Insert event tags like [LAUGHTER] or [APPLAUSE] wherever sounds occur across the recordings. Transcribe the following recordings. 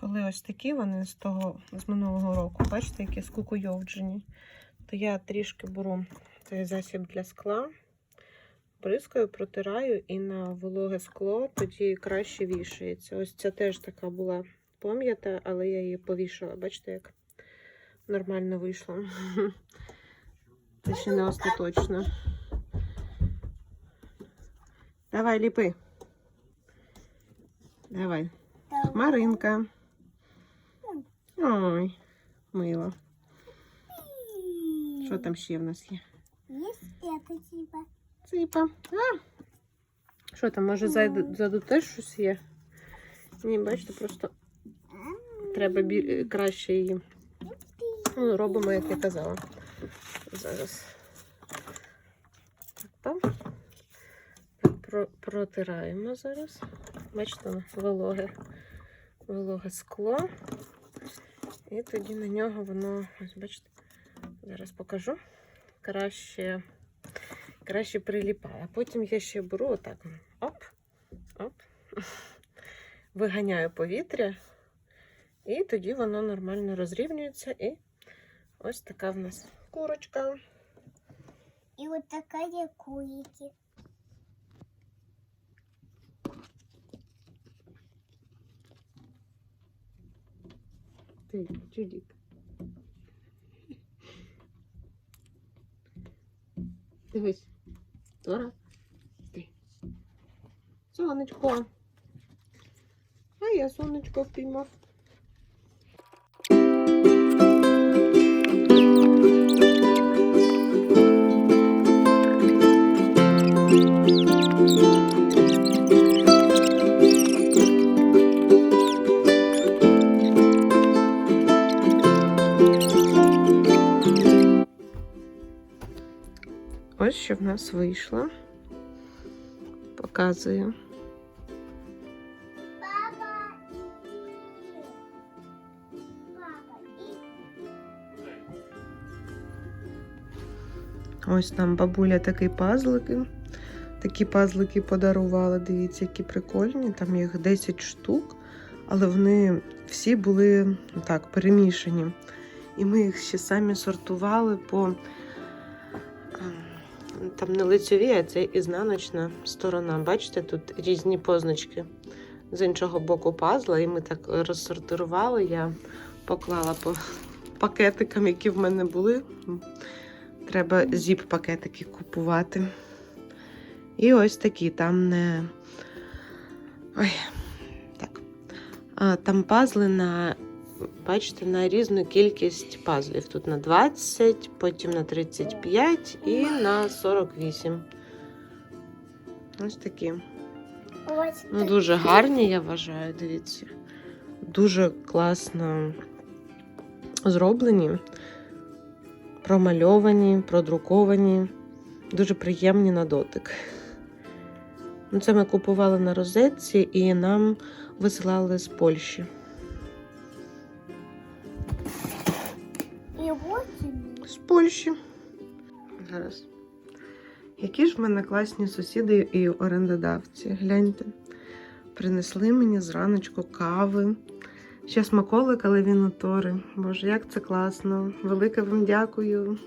Коли ось такі вони з того з минулого року, бачите, які скукуйовджені, то я трішки беру цей засіб для скла, бризкаю, протираю і на вологе скло тоді краще вішається. Ось ця теж така була пом'ята, але я її повішала. Бачите, як нормально вийшло. [LAUGHS] Це ще не остаточно. Давай, ліпи. Давай. Хмаринка. Ой, мило. Що там ще в нас є? Есть это типа. Ципа. А! Що там, може зайду, ззаду теж щось є? Ні, бачите, просто треба бі... краще її. Ну, робимо, як я казала. Зараз. Про... протираємо зараз. Бачите, вологе, вологе скло. І тоді на нього воно, ось бачите, зараз покажу. Краще, краще приліпає. А потім я ще беру отак. Оп, оп. [LAUGHS] Виганяю повітря. І тоді воно нормально розрівнюється. І ось така в нас курочка. И вот такая кулики. Ти, чудік. Дивись. Тора. Ти. Сонечко. А я сонечко впіймав. Ось що в нас вийшло. Показую. Ось нам бабуля такий пазлики. Такі пазлики подарувала. Дивіться, які прикольні. Там їх 10 штук, але вони всі були так перемішані. І ми їх ще самі сортували по ем, там не лицьові, а це ізнаночна сторона. Бачите, тут різні позначки з іншого боку пазла, і ми так розсортували. Я поклала по пакетикам, які в мене були. Треба зіп-пакетики купувати. І ось такі там не. Ой, так. А, там пазли на, бачите, на різну кількість пазлів. Тут на 20, потім на 35 і на 48. Ось такі. Ну, дуже гарні, я вважаю, дивіться. Дуже класно зроблені, промальовані, продруковані, дуже приємні на дотик. Ну, це ми купували на розетці і нам висилали з Польщі. Польщі. Зараз. Які ж в мене класні сусіди і орендодавці. Гляньте. Принесли мені зраночку кави. Ще смаколик, але він у тори. Боже, як це класно. Велике вам дякую.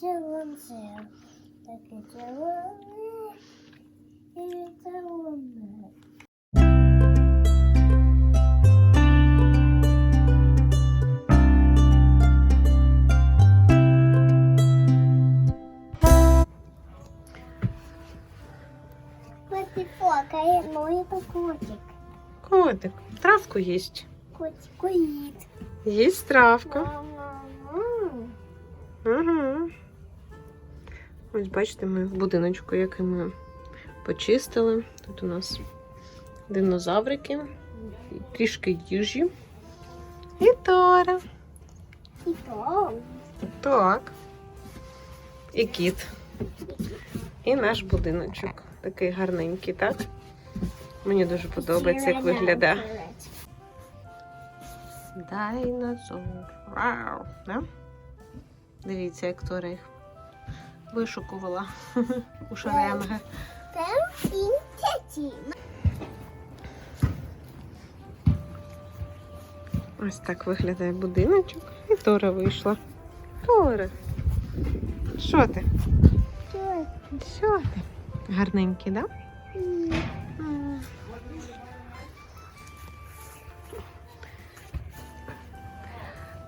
червонцем, такий червоний і червоний. Ну, это котик. Котик. Травку есть? Котик курит. Есть травка. Угу. Ось бачите, ми в будиночку, який ми почистили. Тут у нас динозаврики, трішки їжі. І Тора. И то. Так. І кіт. І наш будиночок. Такий гарненький, так? Мені дуже подобається, як виглядає. Дайнозор. Вау. Да? Дивіться, як Тора їх вишукувала [LAUGHS] у шеренги. Ось так виглядає будиночок. І Тора вийшла. Тора. Що ти? Що ти? Гарненький, так? Да?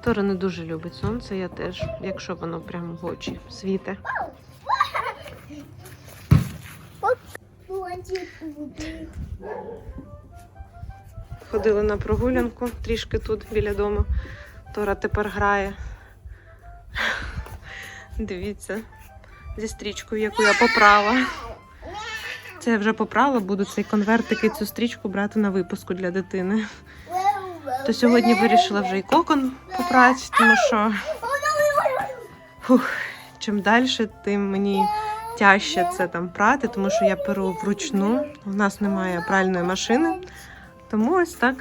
Тора не дуже любить сонце, я теж, якщо воно прямо в очі світе. Ходили на прогулянку трішки тут біля дому. Тора тепер грає. Дивіться, зі стрічкою, яку я поправила. Це я вже поправила, буду цей конвертик і цю стрічку брати на випуску для дитини. То сьогодні вирішила вже і кокон попрати, тому що фух, чим далі, тим мені тяжче це там прати, тому що я перу вручну. У нас немає пральної машини. Тому ось так